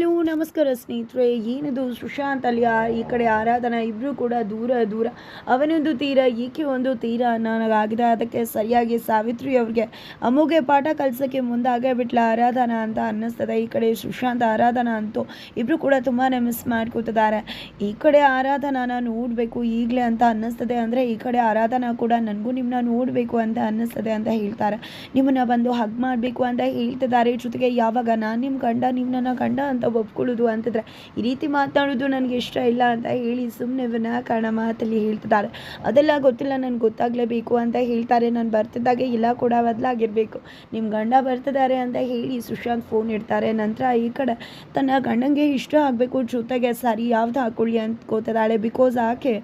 Hello, ನಮಸ್ಕಾರ ಸ್ನೇಹಿತರೆ. ಏನಿದು ಸುಶಾಂತ್ ಅಲ್ಲಿಯ ಈ ಕಡೆ ಆರಾಧನಾ ಇಬ್ಬರು ಕೂಡ ದೂರ ದೂರ. ಅವನೊಂದು ತೀರ, ಈಕೆ ಒಂದು ತೀರ ನನಗಾಗಿದೆ ಅದಕ್ಕೆ ಸರಿಯಾಗಿ ಸಾವಿತ್ರಿ ಅವ್ರಿಗೆ ಅಮ್ಮುಗೆ ಪಾಠ ಕಲಿಸೋಕ್ಕೆ ಮುಂದಾಗೇ ಬಿಟ್ಲ. ಆರಾಧನಾ ಅಂತ ಅನ್ನಿಸ್ತದೆ. ಈ ಕಡೆ ಸುಶಾಂತ್ ಆರಾಧನಾ ಅಂತೂ ಇಬ್ಬರು ಕೂಡ ತುಂಬಾ ಮಿಸ್ ಮಾಡ್ಕೊತಿದ್ದಾರೆ. ಈ ಕಡೆ ಆರಾಧನಾನ ನೋಡಬೇಕು ಈಗಲೇ ಅಂತ ಅನ್ನಿಸ್ತದೆ ಅಂದರೆ, ಈ ಕಡೆ ಆರಾಧನಾ ಕೂಡ ನನಗೂ ನಿಮ್ಮನ್ನ ನೋಡಬೇಕು ಅಂತ ಅನ್ನಿಸ್ತದೆ ಅಂತ ಹೇಳ್ತಾರೆ. ನಿಮ್ಮನ್ನ ಬಂದು ಹಗ್ ಮಾಡಬೇಕು ಅಂತ ಹೇಳ್ತಿದ್ದಾರೆ. ಜೊತೆಗೆ ಯಾವಾಗ ನಾನು ನಿಮ್ಮ ಗಂಡ ನಿಮ್ಮನ್ನ ಗಂಡ ಅಂತ ಒಪ್ಕೊಳ್ಳೋದು ಅಂತಂದ್ರೆ, ಈ ರೀತಿ ಮಾತಾಡೋದು ನನಗೆ ಇಷ್ಟ ಇಲ್ಲ ಅಂತ ಹೇಳಿ ಸುಮ್ಮನೆ ವಿನಾಕಾರಣ ಮಾತಲ್ಲಿ ಹೇಳ್ತಿದ್ದಾರೆ. ಅದೆಲ್ಲ ಗೊತ್ತಿಲ್ಲ, ನನಗೆ ಗೊತ್ತಾಗಲೇಬೇಕು ಅಂತ ಹೇಳ್ತಾರೆ. ನಾನು ಬರ್ತಿದ್ದಾಗೆ ಇಲ್ಲ ಕೂಡ, ಬದಲಾಗಿರಬೇಕು. ನಿಮ್ಮ ಗಂಡ ಬರ್ತಿದ್ದಾರೆ ಅಂತ ಹೇಳಿ ಸುಶಾಂತ್ ಫೋನ್ ಇಡ್ತಾರೆ. ನಂತರ ಈ ಕಡೆ ತನ್ನ ಗಂಡಂಗೆ ಇಷ್ಟ ಆಗಬೇಕು, ಜೊತೆಗೆ ಸರಿ ಯಾವ್ದು ಹಾಕೊಳ್ಳಿ ಅಂತ ಗೊತ್ತಿದ್ದಾಳೆ. ಬಿಕಾಸ್ ಆಕೆ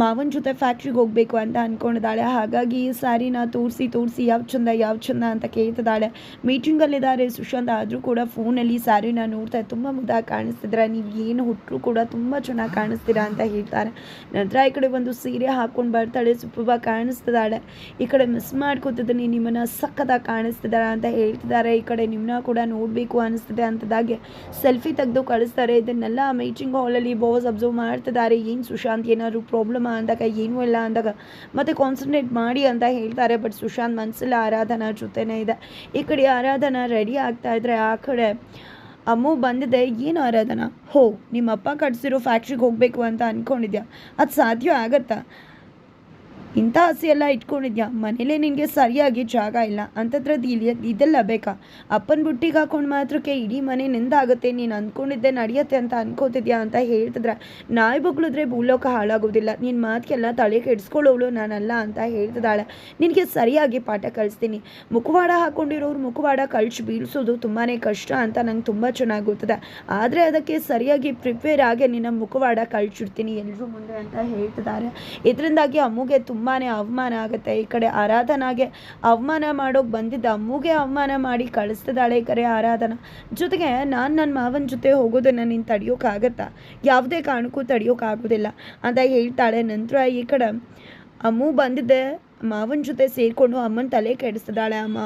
ಮಾವನ ಜೊತೆ ಫ್ಯಾಕ್ಟ್ರಿಗೆ ಹೋಗಬೇಕು ಅಂತ ಅಂದ್ಕೊಂಡಿದ್ದಾಳೆ ಹಾಗಾಗಿ ಈ ಸ್ಯಾರಿನ ತೋರಿಸಿ ತೋರಿಸಿ ಯಾವ ಚಂದ ಯಾವ ಚಂದ ಅಂತ ಕೇಳ್ತಿದ್ದಾಳೆ. ಮೀಟಿಂಗಲ್ಲಿದ್ದಾರೆ ಸುಶಾಂತ್ ಆದರೂ ಕೂಡ ಫೋನಲ್ಲಿ ಸ್ಯಾರಿನ ನೋಡ್ತಾ ತುಂಬ ಮುದ್ದಾಗಿ ಕಾಣಿಸ್ತಿದ್ರೆ ನೀವು ಏನು ಹುಟ್ಟರು ಕೂಡ ತುಂಬ ಚೆನ್ನಾಗಿ ಕಾಣಿಸ್ತೀರಾ ಅಂತ ಹೇಳ್ತಾರೆ. ನಂತರ ಈ ಕಡೆ ಒಂದು ಸೀರೆ ಹಾಕ್ಕೊಂಡು ಬರ್ತಾಳೆ. ಸುಪ್ರಭ ಕಾಣಿಸ್ತಿದ್ದಾಳೆ. ಈ ಕಡೆ ಮಿಸ್ ಮಾಡ್ಕೊತಿದ್ದೀನಿ. ನಿಮ್ಮನ್ನು ಸಖತ್ತಾಗಿ ಕಾಣಿಸ್ತಿದ್ದಾರೆ ಅಂತ ಹೇಳ್ತಿದ್ದಾರೆ. ಈ ಕಡೆ ನಿಮ್ಮನ್ನ ಕೂಡ ನೋಡಬೇಕು ಅನಿಸ್ತಿದೆ ಅಂತದಾಗೆ ಸೆಲ್ಫಿ ತೆಗೆದು ಕಳಿಸ್ತಾರೆ. ಇದನ್ನೆಲ್ಲ ಮೀಟಿಂಗ್ ಹಾಲಲ್ಲಿ ಬಾಸ್ ಅಬ್ಸರ್ವ್ ಮಾಡ್ತಿದ್ದಾರೆ. ಏನು ಸುಶಾಂತ್? ಏನಾದರೂ ಪ್ರಾಬ್ಲಮ್ ಅಂದಾಗ, ಏನೂ ಇಲ್ಲ ಅಂದಾಗ ಮತ್ತೆ ಕಾನ್ಸಂಟ್ರೇಟ್ ಮಾಡಿ ಅಂತ ಹೇಳ್ತಾರೆ. ಬಟ್ ಸುಶಾಂತ್ ಮನಸ್ಸಲ್ಲಿ ಆರಾಧನಾ ಜೊತೆನೇ ಇದೆ. ಈ ಕಡೆ ಆರಾಧನಾ ರೆಡಿ ಆಗ್ತಾ ಇದ್ರೆ ಆ ಕಡೆ ಅಮ್ಮು ಬಂದಿದೆ. ಏನು ಆರಾಧನಾ? ಹೋ, ನಿಮ್ಮಪ್ಪ ಕಟ್ಸಿರೋ ಫ್ಯಾಕ್ಟ್ರಿಗೆ ಹೋಗಬೇಕು ಅಂತ ಅಂದ್ಕೊಂಡಿದ್ಯಾ ಅದು ಸಾಧ್ಯ ಆಗತ್ತಾ? ಇಂಥ ಆಸೆ ಎಲ್ಲ ಇಟ್ಕೊಂಡಿದ್ಯಾ? ಮನೇಲೇ ನಿನಗೆ ಸರಿಯಾಗಿ ಜಾಗ ಇಲ್ಲ. ಅಂಥದ್ರದ್ದು ಇಲ್ಲಿ ಇದೆಲ್ಲ ಬೇಕಾ? ಅಪ್ಪನ ಬುಟ್ಟಿಗೆ ಹಾಕೊಂಡು ಮಾತ್ರಕ್ಕೆ ಇಡೀ ಮನೆ ನಿಂದಾಗುತ್ತೆ. ನೀನು ಅಂದ್ಕೊಂಡಿದ್ದೆ ನಡೆಯುತ್ತೆ ಅಂತ ಅನ್ಕೋತಿದ್ಯಾ ಅಂತ ಹೇಳ್ತಿದ್ರೆ. ನಾಯಿ ಬಗ್ಳಿದ್ರೆ ಭೂಲೋಕ ಹಾಳಾಗೋದಿಲ್ಲ. ನಿನ್ನ ಮಾತಿಗೆಲ್ಲ ತಲೆ ಕೆಡಿಸ್ಕೊಳ್ಳೋಳು ನಾನಲ್ಲ ಅಂತ ಹೇಳ್ತಿದ್ದಾಳೆ. ನಿನಗೆ ಸರಿಯಾಗಿ ಪಾಠ ಕಲಿಸ್ತೀನಿ. ಮುಖವಾಡ ಹಾಕೊಂಡಿರೋರು ಮುಖವಾಡ ಕಳ್ಸಿ ಬೀಳಿಸೋದು ತುಂಬಾ ಕಷ್ಟ ಅಂತ ನಂಗೆ ತುಂಬ ಚೆನ್ನಾಗಿ ಗೊತ್ತದೆ. ಆದರೆ ಅದಕ್ಕೆ ಸರಿಯಾಗಿ ಪ್ರಿಪೇರ್ ಆಗಿ ನಿನ್ನ ಮುಖವಾಡ ಕಳ್ಸಿಡ್ತೀನಿ ಎಲ್ಲರೂ ಮುಂದೆ ಅಂತ ಹೇಳ್ತಿದ್ದಾರೆ. ಇದರಿಂದಾಗಿ ಅಮ್ಮಗೆ ತುಂಬಾ ಅವಮಾನ ಆಗುತ್ತೆ. ಈ ಕಡೆ ಆರಾಧನಾಗೆ ಅವಮಾನ ಮಾಡೋಕೆ ಬಂದಿದ್ದ ಅಮ್ಮುಗೆ ಅವಮಾನ ಮಾಡಿ ಕಳಿಸ್ತಿದ್ದಾಳೆ ಈ ಕಡೆ ಆರಾಧನಾ. ಜೊತೆಗೆ ನಾನು ನನ್ನ ಮಾವನ ಜೊತೆ ಹೋಗೋದನ್ನು ನೀನು ತಡೆಯೋಕ್ಕಾಗತ್ತಾ ಯಾವುದೇ ಕಾರಣಕ್ಕೂ ತಡೆಯೋಕ್ಕಾಗೋದಿಲ್ಲ ಅಂತ ಹೇಳ್ತಾಳೆ. ನಂತರ ಈ ಕಡೆ ಅಮ್ಮು ಬಂದಿದ್ದೆ, ಮಾವನ ಜೊತೆ ಸೇರಿಕೊಂಡು ಅಮ್ಮನ ತಲೆ ಕೆಡಿಸ್ತಿದ್ದಾಳೆ ಅಮ್ಮ.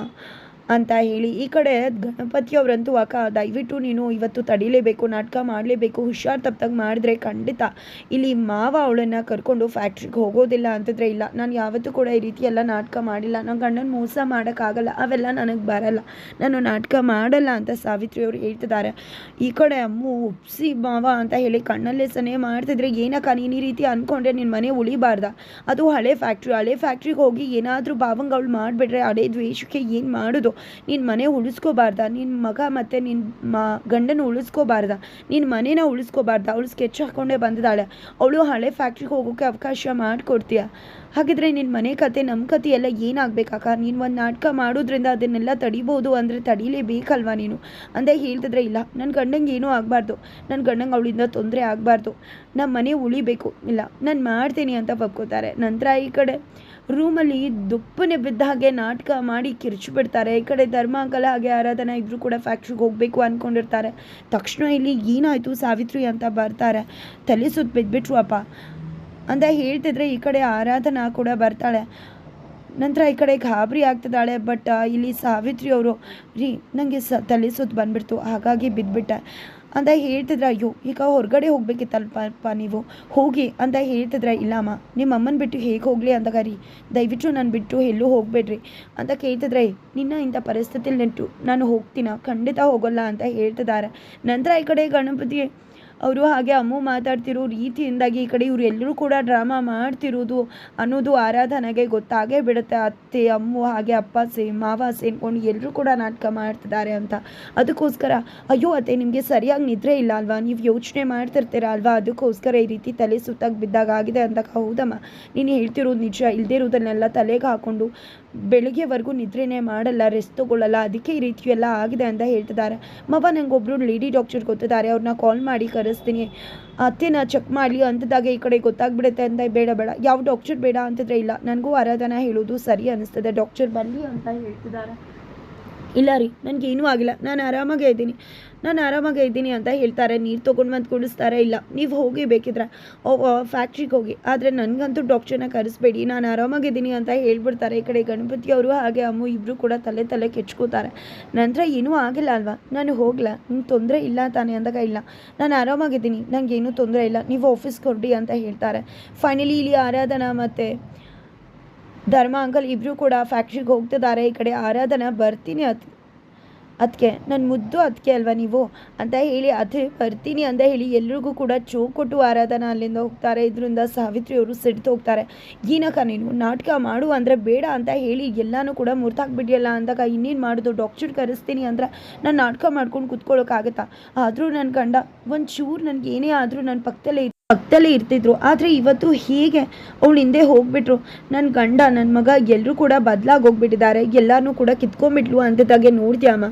ಅಂತ ಹೇಳಿ ಈ ಕಡೆ ಗಣಪತಿಯವರಂತೂ ಅಕ್ಕ, ದಯವಿಟ್ಟು ನೀನು ಇವತ್ತು ತಡಿಲೇಬೇಕು, ನಾಟಕ ಮಾಡಲೇಬೇಕು, ಹುಷಾರು ತಪ್ಪಾಗಿ ಮಾಡಿದ್ರೆ ಖಂಡಿತ ಇಲ್ಲಿ ಮಾವ ಅವಳನ್ನು ಕರ್ಕೊಂಡು ಫ್ಯಾಕ್ಟ್ರಿಗೆ ಹೋಗೋದಿಲ್ಲ ಅಂತಂದರೆ ಇಲ್ಲ. ನಾನು ಯಾವತ್ತೂ ಕೂಡ ಈ ರೀತಿ ಎಲ್ಲ ನಾಟಕ ಮಾಡಿಲ್ಲ. ನನ್ನ ಗಂಡನ ಮೋಸ ಮಾಡೋಕ್ಕಾಗಲ್ಲ. ಅವೆಲ್ಲ ನನಗೆ ಬರಲ್ಲ. ನಾನು ನಾಟಕ ಮಾಡಲ್ಲ ಅಂತ ಸಾವಿತ್ರಿ ಅವರು ಹೇಳ್ತಿದ್ದಾರೆ. ಈ ಕಡೆ ಅಮ್ಮು ಉಪ್ಸಿ ಮಾವ ಅಂತ ಹೇಳಿ ಕಣ್ಣಲ್ಲೇ ಸನೆ ಮಾಡ್ತಿದ್ರೆ, ಏನಕ್ಕ ನೀನು ಈ ರೀತಿ ಅಂದ್ಕೊಂಡ್ರೆ ನಿನ್ನ ಮನೆ ಉಳಿಬಾರ್ದ? ಅದು ಹಳೆ ಫ್ಯಾಕ್ಟ್ರಿ ಹಳೆ ಫ್ಯಾಕ್ಟ್ರಿಗೆ ಹೋಗಿ ಏನಾದರೂ ಭಾವಂಗಳು ಮಾಡಿಬಿಟ್ರೆ ಹಳೆ ದ್ವೇಷಕ್ಕೆ ಏನು ಮಾಡೋದು? ನಿನ್ನ ಮನೆ ಉಳಿಸ್ಕೋಬಾರ್ದ ನಿನ್ನ ಮಗ ಮತ್ತು ನಿನ್ನ ಮ ಗಂಡನ ಉಳಿಸ್ಕೋಬಾರ್ದ ನಿನ್ನ ಮನೇನ ಉಳಿಸ್ಕೋಬಾರ್ದ, ಅವಳು ಸ್ಕೆಚ್ ಹಾಕ್ಕೊಂಡೇ ಬಂದಿದ್ದಾಳೆ, ಅವಳು ಹಳೆ ಫ್ಯಾಕ್ಟ್ರಿಗೆ ಹೋಗೋಕ್ಕೆ ಅವಕಾಶ ಮಾಡಿಕೊಡ್ತೀಯ? ಹಾಗಿದ್ರೆ ನಿನ್ನ ಮನೆ ಕತೆ ನಮ್ಮ ಕತೆ ಎಲ್ಲ ಏನಾಗಬೇಕಾಕ ನೀನು ಒಂದು ನಾಟಕ ಮಾಡೋದ್ರಿಂದ ಅದನ್ನೆಲ್ಲ ತಡಿಬೋದು ಅಂದರೆ ತಡೀಲೇಬೇಕಲ್ವಾ ನೀನು? ಅಂದೆ ಹೇಳ್ತಿದ್ರೆ ಇಲ್ಲ. ನನ್ನ ಗಂಡಂಗೆ ಏನೂ ಆಗಬಾರ್ದು. ನನ್ನ ಗಂಡಂಗೆ ಅವಳಿಂದ ತೊಂದರೆ ಆಗಬಾರ್ದು. ನಮ್ಮ ಮನೆ ಉಳಿಬೇಕು. ಇಲ್ಲ, ನಾನು ಮಾಡ್ತೀನಿ ಅಂತ ಒಪ್ಕೋತಾರೆ. ನಂತರ ಈ ಕಡೆ ರೂಮಲ್ಲಿ ದುಪ್ಪನೆ ಬಿದ್ದ ಹಾಗೆ ನಾಟಕ ಮಾಡಿ ಕಿರ್ಚಿ ಬಿಡ್ತಾರೆ. ಈ ಕಡೆ ಧರ್ಮಕಲ ಹಾಗೆ ಆರಾಧನಾ ಇಬ್ಬರು ಕೂಡ ಫ್ಯಾಕ್ಟ್ರಿಗೆ ಹೋಗಬೇಕು ಅಂದ್ಕೊಂಡಿರ್ತಾರೆ ತಕ್ಷಣ ಇಲ್ಲಿ ಏನಾಯಿತು ಸಾವಿತ್ರಿ ಅಂತ ಬರ್ತಾರೆ. ತಲೆ ಸುತ್ತ ಬಿದ್ದುಬಿಟ್ರು ಅಪ್ಪ ಅಂತ ಹೇಳ್ತಿದ್ರೆ ಈ ಕಡೆ ಆರಾಧನಾ ಕೂಡ ಬರ್ತಾಳೆ. ನಂತರ ಈ ಕಡೆ ಗಾಬರಿ ಆಗ್ತಿದ್ದಾಳೆ ಬಟ್ ಇಲ್ಲಿ ಸಾವಿತ್ರಿ ಅವರು, ರೀ ನನಗೆ ಸ, ತಲೆ ಸುತ್ತು ಬಂದ್ಬಿಡ್ತು. ಹಾಗಾಗಿ ಬಿದ್ದುಬಿಟ್ಟೆ ಅಂತ ಹೇಳ್ತಿದ್ರೆ, ಅಯ್ಯೋ, ಈಗ ಹೊರಗಡೆ ಹೋಗ್ಬೇಕಿತ್ತಲ್ಪ ನೀವು? ಹೋಗಿ. ಅಂತ ಹೇಳ್ತಿದ್ರೆ, ಇಲ್ಲಮ್ಮ, ನಿಮ್ಮ ಅಮ್ಮನ ಬಿಟ್ಟು ಹೇಗೆ ಹೋಗಲಿ ಅಂತ ರೀ ದಯವಿಟ್ಟು ನಾನು ಬಿಟ್ಟು ಎಲ್ಲೂ ಹೋಗಬೇಡ್ರಿ. ಅಂತ ಕೇಳ್ತಿದ್ರೆ ನಿನ್ನ ಇಂಥ ಪರಿಸ್ಥಿತಿಲಿ ನೆಂಟು ನಾನು ಹೋಗ್ತೀನ? ಖಂಡಿತ ಹೋಗೋಲ್ಲ ಅಂತ ಹೇಳ್ತಿದ್ದಾರೆ ನಂತರ ಈ ಕಡೆ ಗಣಪತಿ ಅವರು ಹಾಗೆ ಅಮ್ಮು ಮಾತಾಡ್ತಿರೋ ರೀತಿಯಿಂದಾಗಿ ಈ ಕಡೆ ಇವರು ಎಲ್ಲರೂ ಕೂಡ ಡ್ರಾಮಾ ಮಾಡ್ತಿರೋದು ಅನ್ನೋದು ಆರಾಧನೆಗೆ ಗೊತ್ತಾಗೇ ಬಿಡುತ್ತೆ. ಅತ್ತೆ, ಅಮ್ಮು ಹಾಗೆ ಅಪ್ಪ ಸೇ ಮಾವ ಸೇರ್ಕೊಂಡು ಎಲ್ಲರೂ ಕೂಡ ನಾಟಕ ಮಾಡ್ತಿದ್ದಾರೆ ಅಂತ. ಅದಕ್ಕೋಸ್ಕರ, ಅಯ್ಯೋ ಅತ್ತೆ, ನಿಮಗೆ ಸರಿಯಾಗಿ ನಿದ್ರೆ ಇಲ್ಲ ಅಲ್ವಾ? ನೀವು ಯೋಚನೆ ಮಾಡ್ತಿರ್ತೀರ ಅಲ್ವಾ? ಅದಕ್ಕೋಸ್ಕರ ಈ ರೀತಿ ತಲೆ ಸುತ್ತಾಗಿ ಬಿದ್ದಾಗ ಆಗಿದೆ ಅಂತ. ಹೌದಮ್ಮ, ನೀನು ಹೇಳ್ತಿರೋದು ನಿಜ. ಇಲ್ಲದೇ ಇರೋದನ್ನೆಲ್ಲ ತಲೆಗೆ ಹಾಕ್ಕೊಂಡು ಬೆಳಗ್ಗೆವರೆಗೂ ನಿದ್ರೆನೇ ಮಾಡಲ್ಲ ರೆಸ್ಟ್ ತೊಗೊಳ್ಳಲ್ಲ. ಅದಕ್ಕೆ ಈ ರೀತಿ ಎಲ್ಲ ಆಗಿದೆ ಅಂತ ಹೇಳ್ತಿದ್ದಾರೆ. ಮವ ಒಬ್ಬರು ಲೇಡಿ ಡಾಕ್ಟರ್ ಗೊತ್ತಿದ್ದಾರೆ. ಅವ್ರನ್ನ ಕಾಲ್ ಮಾಡಿ ಕರೆಸ್ತೀನಿ ಅತ್ತೆನ ಚೆಕ್ ಮಾಡಲಿ ಅಂತದಾಗ ಈ ಕಡೆ ಗೊತ್ತಾಗ್ಬಿಡುತ್ತೆ ಅಂತ ಬೇಡ ಬೇಡ. ಯಾವ ಡಾಕ್ಟರ್ ಬೇಡ ಅಂತಿದ್ರೆ ಇಲ್ಲ. ನನಗೂ ಆರಾಧನಾ ಹೇಳೋದು ಸರಿ ಅನ್ನಿಸ್ತದೆ ಡಾಕ್ಟರ್ ಬರಲಿ ಅಂತ ಹೇಳ್ತಿದ್ದಾರೆ. ಇಲ್ಲ ರೀ ನನಗೇನೂ ಆಗಿಲ್ಲ. ನಾನು ಆರಾಮಾಗೇ ಇದ್ದೀನಿ. ನಾನು ಆರಾಮಾಗೇ ಇದ್ದೀನಿ ಅಂತ ಹೇಳ್ತಾರೆ. ನೀರು ತೊಗೊಂಡು ಬಂದು ಕುಡಿಸ್ತಾರೆ. ಇಲ್ಲ, ನೀವು ಹೋಗಿ ಬೇಕಿದ್ರೆ ಫ್ಯಾಕ್ಟ್ರಿಗೆ ಹೋಗಿ. ಆದರೆ ನನಗಂತೂ ಡಾಕ್ಟ್ರನ್ನ ಕರೆಸ್ಬೇಡಿ. ನಾನು ಆರಾಮಾಗಿದ್ದೀನಿ ಅಂತ ಹೇಳ್ಬಿಡ್ತಾರೆ. ಈ ಕಡೆ ಗಣಪತಿ ಅವರು, ಹಾಗೆ ಅಮ್ಮು ಇಬ್ಬರು ಕೂಡ ತಲೆ ತಲೆ ಕೆಚ್ಕೋತಾರೆ. ನಂತರ ಏನೂ ಆಗಿಲ್ಲ ಅಲ್ವಾ? ನಾನು ಹೋಗಲ್ಲ ನಿಮ್ಗೆ ತೊಂದರೆ ಇಲ್ಲ ತಾನೇ ಅಂದಾಗ ಇಲ್ಲ. ನಾನು ಆರಾಮಾಗಿದ್ದೀನಿ. ನನಗೇನು ತೊಂದರೆ ಇಲ್ಲ. ನೀವು ಆಫೀಸ್ಗೆ ಹೊರಡಿ ಅಂತ ಹೇಳ್ತಾರೆ. ಫೈನಲಿ ಇಲ್ಲಿ ಆರಾಧನಾ ಮತ್ತು ಧರ್ಮ ಅಂಕಲ್ ಇಬ್ಬರು ಕೂಡ ಫ್ಯಾಕ್ಟ್ರಿಗೆ ಹೋಗ್ತಿದ್ದಾರೆ ಈ ಕಡೆ ಆರಾಧನಾ ಬರ್ತೀನಿ ಅತ್ ಅದಕ್ಕೆ ನನ್ನ ಮುದ್ದು ಅದಕ್ಕೆ ಅಲ್ವಾ ನೀವು? ಅಂತ ಹೇಳಿ ಅದೇ ಬರ್ತೀನಿ ಅಂತ ಹೇಳಿ ಎಲ್ರಿಗೂ ಕೂಡ ಚೋ ಕೊಟ್ಟು ಆರಾಧನಾ ಅಲ್ಲಿಂದ ಹೋಗ್ತಾರೆ, ಇದರಿಂದ ಸಾವಿತ್ರಿ ಅವರು ಸಿಡ್ತು ಹೋಗ್ತಾರೆ. ಏನಕ್ಕ ನೀನು ನಾಟಕ ಮಾಡು ಅಂದರೆ ಬೇಡ ಅಂತ ಹೇಳಿ ಎಲ್ಲನೂ ಕೂಡ ಮುರ್ತಾಕ್ಬಿಟ್ಟಿಯಲ್ಲ ಅಂದಾಗ ಇನ್ನೇನು ಮಾಡೋದು? ಡಾಕ್ಟರ್ ಕರೆಸ್ತೀನಿ ಅಂದ್ರೆ ನಾನು ನಾಟಕ ಮಾಡ್ಕೊಂಡು ಕುತ್ಕೊಳ್ಳೋಕ್ಕಾಗತ್ತಾ ಆದರೂ ನನ್ನ ಗಂಡ ಒಂದು ಚೂರು ನನಗೆ ಏನೇ ಆದರೂ ನನ್ನ ಪಕ್ಕದಲ್ಲೇ ಪಕ್ಕದಲ್ಲೇ ಇರ್ತಿದ್ರು. ಆದರೆ ಇವತ್ತು ಹೀಗೆ ಅವಳು ಹಿಂದೆ ಹೋಗ್ಬಿಟ್ರು. ನನ್ನ ಗಂಡ ನನ್ನ ಮಗ ಎಲ್ಲರೂ ಕೂಡ ಬದಲಾಗಿ ಹೋಗ್ಬಿಟ್ಟಿದ್ದಾರೆ. ಎಲ್ಲರನ್ನೂ ಕೂಡ ಕಿತ್ಕೊಂಡ್ಬಿಟ್ಲು ಅಂತಿದ್ದಾಗೆ ನೋಡ್ತೀಯಮ್ಮ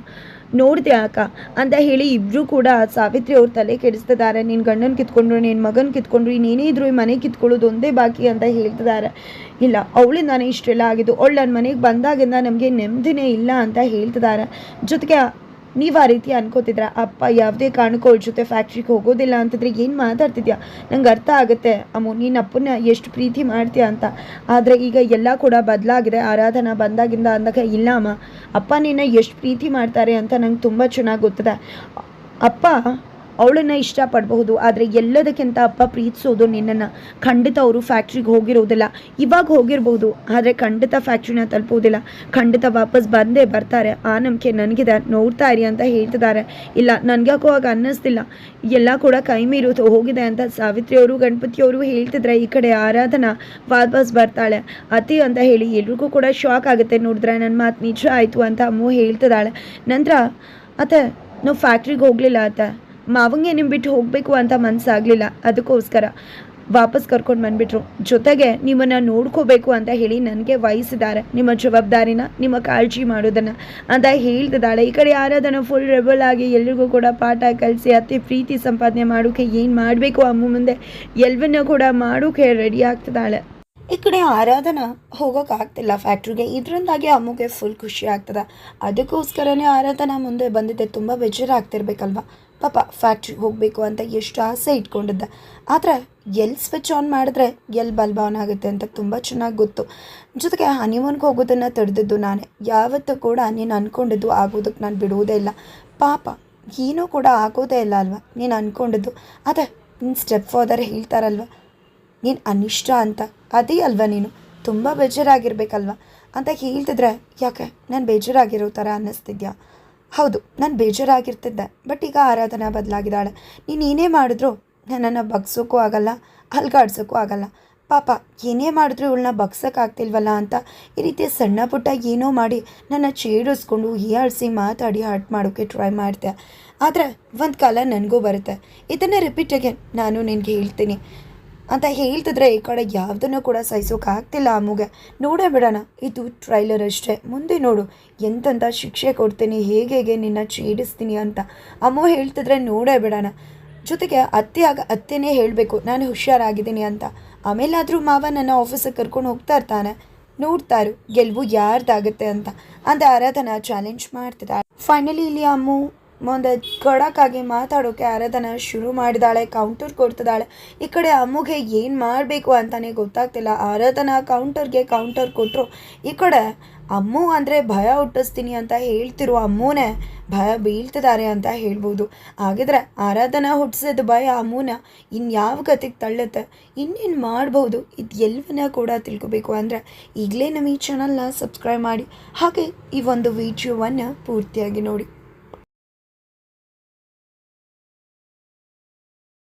ನೋಡ್ದೆ ಅಕ್ಕ? ಅಂತ ಹೇಳಿ ಇಬ್ಬರು ಕೂಡ ಸಾವಿತ್ರಿ ಅವ್ರ ತಲೆ ಕೆಡಿಸ್ತಿದ್ದಾರೆ. ನಿನ್ನ ಗಂಡನ ಕಿತ್ಕೊಂಡ್ರು ನಿನ್ನ ಮಗನ ಕಿತ್ಕೊಂಡ್ರು, ಇನ್ನೇನೇ ಇದ್ರು ಈ ಮನೆ ಕಿತ್ಕೊಳ್ಳೋದು ಒಂದೇ ಬಾಕಿ ಅಂತ ಹೇಳ್ತಿದ್ದಾರೆ. ಇಲ್ಲ, ಅವಳಿಂದಾನೇ ಇಷ್ಟೆಲ್ಲ ಆಗಿದ್ದು. ಅವಳು ನನ್ನ ಮನೆಗೆ ಬಂದಾಗಿಂದ ನಮಗೆ ನೆಮ್ಮದಿನೇ ಇಲ್ಲ ಅಂತ ಹೇಳ್ತಿದ್ದಾರೆ. ಜೊತೆಗೆ ನೀವು ಆ ರೀತಿ ಅನ್ಕೋತಿದ್ರ, ಅಪ್ಪ ಯಾವುದೇ ಕಾರಣಕ್ಕೂ ಅವ್ಳ ಜೊತೆ ಫ್ಯಾಕ್ಟ್ರಿಗೆ ಹೋಗೋದಿಲ್ಲ ಅಂತಂದ್ರೆ ಏನು ಮಾತಾಡ್ತಿದ್ಯಾ? ನಂಗೆ ಅರ್ಥ ಆಗುತ್ತೆ. ಅಮ್ಮು, ನೀನು ಅಪ್ಪನ ಎಷ್ಟು ಪ್ರೀತಿ ಮಾಡ್ತೀಯ ಅಂತ. ಆದರೆ ಈಗ ಎಲ್ಲ ಕೂಡ ಬದಲಾಗಿದೆ, ಆರಾಧನಾ ಬಂದಾಗಿಂದ ಅಂದಾಗ ಇಲ್ಲ ಅಮ್ಮ. ಅಪ್ಪ ನಿನ್ನ ಎಷ್ಟು ಪ್ರೀತಿ ಮಾಡ್ತಾರೆ ಅಂತ ನಂಗೆ ತುಂಬ ಚೆನ್ನಾಗಿ ಗೊತ್ತದೆ. ಅಪ್ಪ ಅವಳನ್ನ ಇಷ್ಟಪಡಬಹುದು, ಆದರೆ ಎಲ್ಲದಕ್ಕಿಂತ ಅಪ್ಪ ಪ್ರೀತಿಸೋದು ನಿನ್ನನ್ನು. ಖಂಡಿತ ಅವರು ಫ್ಯಾಕ್ಟ್ರಿಗೆ ಹೋಗಿರೋದಿಲ್ಲ. ಇವಾಗ ಹೋಗಿರ್ಬೋದು ಆದರೆ ಖಂಡಿತ ಫ್ಯಾಕ್ಟ್ರಿನ ತಲುಪೋದಿಲ್ಲ ಖಂಡಿತ ವಾಪಸ್ ಬಂದೇ ಬರ್ತಾರೆ. ಆ ನಂಬಿಕೆ ನನಗಿದೆ. ನೋಡ್ತಾ ಇರಿ ಅಂತ ಹೇಳ್ತಿದ್ದಾರೆ. ಇಲ್ಲ, ನನಗ್ಯಾಕೋ ಆಗ ಅನ್ನಿಸ್ತಿಲ್ಲ. ಎಲ್ಲ ಕೂಡ ಕೈ ಮೀರು ಹೋಗಿದೆ ಅಂತ ಸಾವಿತ್ರಿ ಅವರು, ಗಣಪತಿ ಅವರು ಹೇಳ್ತಿದ್ರೆ ಈ ಕಡೆ ಆರಾಧನಾ ವಾಪಸ್ ಬರ್ತಾಳೆ. ಅತಿ ಅಂತ ಹೇಳಿ ಎಲ್ರಿಗೂ ಕೂಡ ಶಾಕ್ ಆಗುತ್ತೆ. ನೋಡಿದ್ರೆ ನನ್ನ ಮಾತು ನಿಜ ಆಯಿತು ಅಂತ ಅಮ್ಮು ಹೇಳ್ತಿದ್ದಾಳೆ. ನಂತರ, ಅತ್ತೆ, ನಾವು ಫ್ಯಾಕ್ಟ್ರಿಗೆ ಹೋಗಲಿಲ್ಲ ಅತ್ತೆ. ಮಾವಂಗೆ ನಿಮ್ಮ ಬಿಟ್ಟು ಹೋಗಬೇಕು ಅಂತ ಮನಸ್ಸಾಗಲಿಲ್ಲ ಅದಕ್ಕೋಸ್ಕರ ವಾಪಸ್ ಕರ್ಕೊಂಡು ಬಂದುಬಿಟ್ರು. ಜೊತೆಗೆ ನಿಮ್ಮನ್ನು ನೋಡ್ಕೋಬೇಕು ಅಂತ ಹೇಳಿ ನನಗೆ ವಹಿಸಿದ್ದಾರೆ. ನಿಮ್ಮ ಜವಾಬ್ದಾರಿನ, ನಿಮ್ಮ ಕಾಳಜಿ ಮಾಡೋದನ್ನು ಅಂತ ಹೇಳ್ತಿದ್ದಾಳೆ. ಈ ಕಡೆ ಯಾರಾದನ್ನು ಫುಲ್ ರೆಬಲ್ ಆಗಿ ಎಲ್ರಿಗೂ ಕೂಡ ಪಾಠ ಕಲಿಸಿ, ಅತಿ ಪ್ರೀತಿ ಸಂಪಾದನೆ ಮಾಡೋಕೆ ಏನು ಮಾಡಬೇಕು ಅಮ್ಮ ಮುಂದೆ? ಎಲ್ಲವನ್ನ ಕೂಡ ಮಾಡೋಕೆ ರೆಡಿ ಆಗ್ತಿದ್ದಾಳೆ. ಈ ಕಡೆ ಆರಾಧನಾ ಹೋಗೋಕ್ಕಾಗ್ತಿಲ್ಲ ಫ್ಯಾಕ್ಟ್ರಿಗೆ ಇದರಿಂದಾಗಿ ಅಮ್ಮಗೆ ಫುಲ್ ಖುಷಿ ಆಗ್ತದೆ. ಅದಕ್ಕೋಸ್ಕರನೇ ಆರಾಧನಾ ಮುಂದೆ ಬಂದಿದ್ದೆ. ತುಂಬ ಬೇಜಾರಾಗ್ತಿರ್ಬೇಕಲ್ವ? ಪಾಪ ಫ್ಯಾಕ್ಟ್ರಿಗೆ ಹೋಗಬೇಕು ಅಂತ ಎಷ್ಟು ಆಸೆ ಇಟ್ಕೊಂಡಿದ್ದ. ಆದರೆ ಎಲ್ಲಿ ಸ್ವಿಚ್ ಆನ್ ಮಾಡಿದ್ರೆ ಎಲ್ಲಿ ಬಲ್ಬ್ ಆನ್ ಆಗುತ್ತೆ ಅಂತ ತುಂಬ ಚೆನ್ನಾಗಿ ಗೊತ್ತು. ಜೊತೆಗೆ ಹನಿಮೂನ್ಗೆ ಹೋಗೋದನ್ನು ತಡೆದಿದ್ದು ನಾನೇ. ಯಾವತ್ತೂ ಕೂಡ ನೀನು ಅಂದ್ಕೊಂಡಿದ್ದು ಆಗೋದಕ್ಕೆ ನಾನು ಬಿಡುವುದೇ ಇಲ್ಲ. ಪಾಪ, ಏನೂ ಕೂಡ ಆಗೋದೇ ಇಲ್ಲ ಅಲ್ವಾ? ನೀನು ಅಂದ್ಕೊಂಡಿದ್ದು ಅದೇ ನಿನ್ನ ಸ್ಟೆಪ್ ಫಾದರ್ ಹೇಳ್ತಾರಲ್ವ? ನೀನು ಅನಿಷ್ಟ ಅಂತ. ಅದೇ ಅಲ್ವಾ ನೀನು? ತುಂಬ ಬೇಜಾರಾಗಿರ್ಬೇಕಲ್ವ? ಅಂತ ಹೇಳ್ತಿದ್ರೆ, ಯಾಕೆ? ನಾನು ಬೇಜಾರಾಗಿರೋ ಥರ ಅನ್ನಿಸ್ತಿದ್ಯಾ? ಹೌದು, ನಾನು ಬೇಜಾರಾಗಿರ್ತಿದ್ದೆ ಬಟ್ ಈಗ ಆರಾಧನಾ ಬದಲಾಗಿದ್ದಾಳೆ. ನೀನು ಏನೇ ಮಾಡಿದ್ರು ನನ್ನನ್ನು ಬಗ್ಸೋಕ್ಕೂ ಆಗಲ್ಲ, ಅಲ್ಗಾಡ್ಸೋಕ್ಕೂ ಆಗಲ್ಲ. ಪಾಪ, ಏನೇ ಮಾಡಿದ್ರು ಇವಳನ್ನ ಬಗ್ಸೋಕ್ಕಾಗ್ತಿಲ್ವಲ್ಲ ಅಂತ ಈ ರೀತಿ ಸಣ್ಣ ಪುಟ್ಟ ಏನೋ ಮಾಡಿ ನನ್ನ ಚೇಡಿಸ್ಕೊಂಡು ಹೀಯಾಡಿಸಿ ಮಾತಾಡಿ ಹರ್ಟ್ ಮಾಡೋಕ್ಕೆ ಟ್ರೈ ಮಾಡ್ತೆ ಆದರೆ ಒಂದು ಕಾಲ ನನಗೂ ಬರುತ್ತೆ. ಇದನ್ನು ರಿಪೀಟ್ ಅಗೇನ್ ನಾನು ನಿನಗೆ ಹೇಳ್ತೀನಿ. ಅಂತ ಹೇಳ್ತಿದ್ರೆ ಈ ಕಡೆ ಯಾವುದನ್ನು ಕೂಡ ಸಹಿಸೋಕ್ಕಾಗ್ತಿಲ್ಲ ಅಮ್ಮುಗೆ ನೋಡೇ ಬಿಡೋಣ. ಇದು ಟ್ರೈಲರ್ ಅಷ್ಟೇ. ಮುಂದೆ ನೋಡು. ಎಂತೆಂಥ ಶಿಕ್ಷೆ ಕೊಡ್ತೀನಿ, ಹೇಗೆ ಹೇಗೆ ನಿನ್ನ ಛೇಡಿಸ್ತೀನಿ ಅಂತ. ಅಮ್ಮ ಹೇಳ್ತಿದ್ರೆ ನೋಡೇ ಬಿಡೋಣ. ಜೊತೆಗೆ ಅತ್ತೆ ಆಗ ಅತ್ತೆನೇ ಹೇಳಬೇಕು, ನಾನು ಹುಷಾರಾಗಿದ್ದೀನಿ ಅಂತ. ಆಮೇಲಾದರೂ ಮಾವ ನನ್ನ ಆಫೀಸಿಗೆ ಕರ್ಕೊಂಡು ಹೋಗ್ತಾ ಇರ್ತಾನೆ. ನೋಡ್ತಾರು ಗೆಲುವು ಯಾರ್ದಾಗುತ್ತೆ ಅಂತ. ಅಂತ ಆರಾಧನಾ ಚಾಲೆಂಜ್ ಮಾಡ್ತಿದ್ದಾರೆ ಫೈನಲಿ ಇಲ್ಲಿ ಅಮ್ಮು ಮುಂದೆ ಖಡಕ್ಕಾಗಿ ಮಾತಾಡೋಕ್ಕೆ ಆರಾಧನ ಶುರು ಮಾಡಿದಾಳೆ ಕೌಂಟರ್ ಕೊಡ್ತಿದ್ದಾಳೆ. ಈ ಕಡೆ ಅಮ್ಮುಗೆ ಏನು ಮಾಡಬೇಕು ಅಂತಾನೆ ಗೊತ್ತಾಗ್ತಿಲ್ಲ. ಆರಾಧನ ಕೌಂಟರ್ಗೆ ಕೌಂಟರ್. ಕೊಟ್ಟರು ಈ ಕಡೆ ಅಮ್ಮು ಅಂದರೆ ಭಯ ಹುಟ್ಟಿಸ್ತೀನಿ ಅಂತ ಹೇಳ್ತಿರೋ ಅಮ್ಮೂನೇ ಭಯ ಬೀಳ್ತಿದ್ದಾರೆ ಅಂತ ಹೇಳ್ಬೋದು. ಹಾಗಿದ್ರೆ ಆರಾಧನ ಹುಟ್ಟಿಸಿದ ಭಯ ಅಮ್ಮೂನ ಇನ್ಯಾವ ಗತಿಗೆ ತಳ್ಳುತ್ತೆ? ಇನ್ನೇನು ಮಾಡ್ಬೋದು? ಇದು ಎಲ್ಲವನ್ನ ಕೂಡ ತಿಳ್ಕೊಬೇಕು ಅಂದರೆ ಈಗಲೇ ನಮ್ಮ ಈ ಚಾನಲ್ನ ಸಬ್ಸ್ಕ್ರೈಬ್ ಮಾಡಿ. ಹಾಗೆ ಈ ಒಂದು ವಿಡಿಯೋವನ್ನು ಪೂರ್ತಿಯಾಗಿ ನೋಡಿ.